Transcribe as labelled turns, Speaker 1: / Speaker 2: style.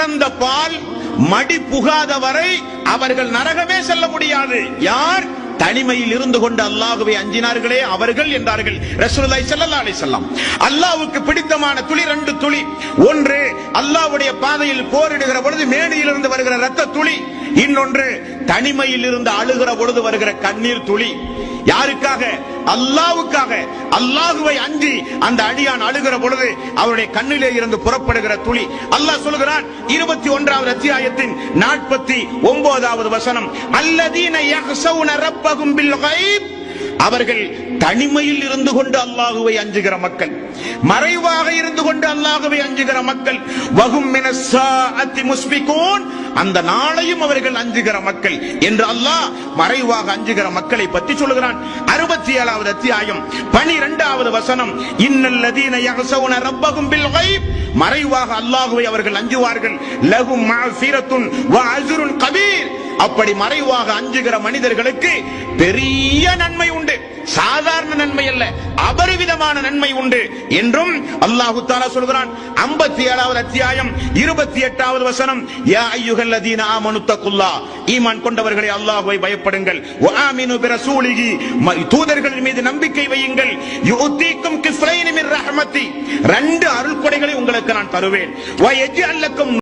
Speaker 1: கறந்த பால் மடி புகாத வரை அவர்கள் நரகமே செல்ல முடியாது. யார்? தனிமையில் இருந்து கொண்டு அல்லாஹுவை அஞ்சினார்களே அவர்கள் என்றார்கள். ரசூலுல்லாஹி ஸல்லல்லாஹு அலைஹி வஸல்லம். அல்லாஹ்வுக்கு பிடித்தமான துளி ரெண்டு துளி. ஒன்று அல்லாஹ்வுடைய பாதையில் போரிடுகிற பொழுது மேடையிலிருந்து வருகிற ரத்த துளி. இன்னொன்று தனிமையில் இருந்து அழுகிற பொழுது வருகிற கண்ணீர் துளி. யாருக்காக? அல்லாவுக்காக. அல்லாஹுவை அஞ்சி அந்த அடியான் அழுகிற பொழுது அவருடைய கண்ணிலே இருந்து புறப்படுகிற துளி. அல்லாஹ் சொல்கிறான் இருபத்தி ஒன்றாவது அத்தியாயத்தின் நாற்பத்தி ஒன்பதாவது வசனம் அல்லதீன ரப்பகும் பில் அவர்கள் தனிமையில் இருந்து கொண்டு அல்லாஹுவை அஞ்சுகிற மக்கள். மறைவாக இருந்து அஞ்சுகிற மக்கள். வகும் அந்த நாளையும் அவர்கள் அஞ்சுகிற மக்கள் என்று அல்லாஹ் மறைவாக அஞ்சுகிற மக்களை பற்றி சொல்லுகிறான். அறுபத்தி ஏழாவது அத்தியாயம் பனிரெண்டாவது வசனம். இன்னல்லதீன யஹ்ஷவுன ரப்பகும் பில் கைப் மறைவாக அல்லாஹுவை அவர்கள் அஞ்சுவார்கள். லஹும் மஅஃபிரத்துன் வ அஜ்ருன் கபீர். அப்படி மறைவாக அஞ்சுகிற மனிதர்களுக்கு பெரிய நன்மை உண்டு. சாதாரண நன்மை அல்ல அபரிவிதமான நன்மை உண்டு என்றும் அல்லாஹு தாலா சொல்கிறான். ஐம்பத்தி ஏழாவது அத்தியாயம் இருபத்தி எட்டாவது வசனம் யா ஐயுகல் அதீன ஆமனுத்தகுல்லா ஈமான் கொண்டவர்களை அல்லாஹுவை பயப்படுங்கள். வ ஆமினு பிரசூலிஹி தூதர்களின் மீது நம்பிக்கை வையுங்கள். யுத்தீக்கும் கிஃப்லைனி மின் ரெண்டு அருள் கொடைகளை உங்களுக்கு நான் தருவேன். வ அல்லக்கும்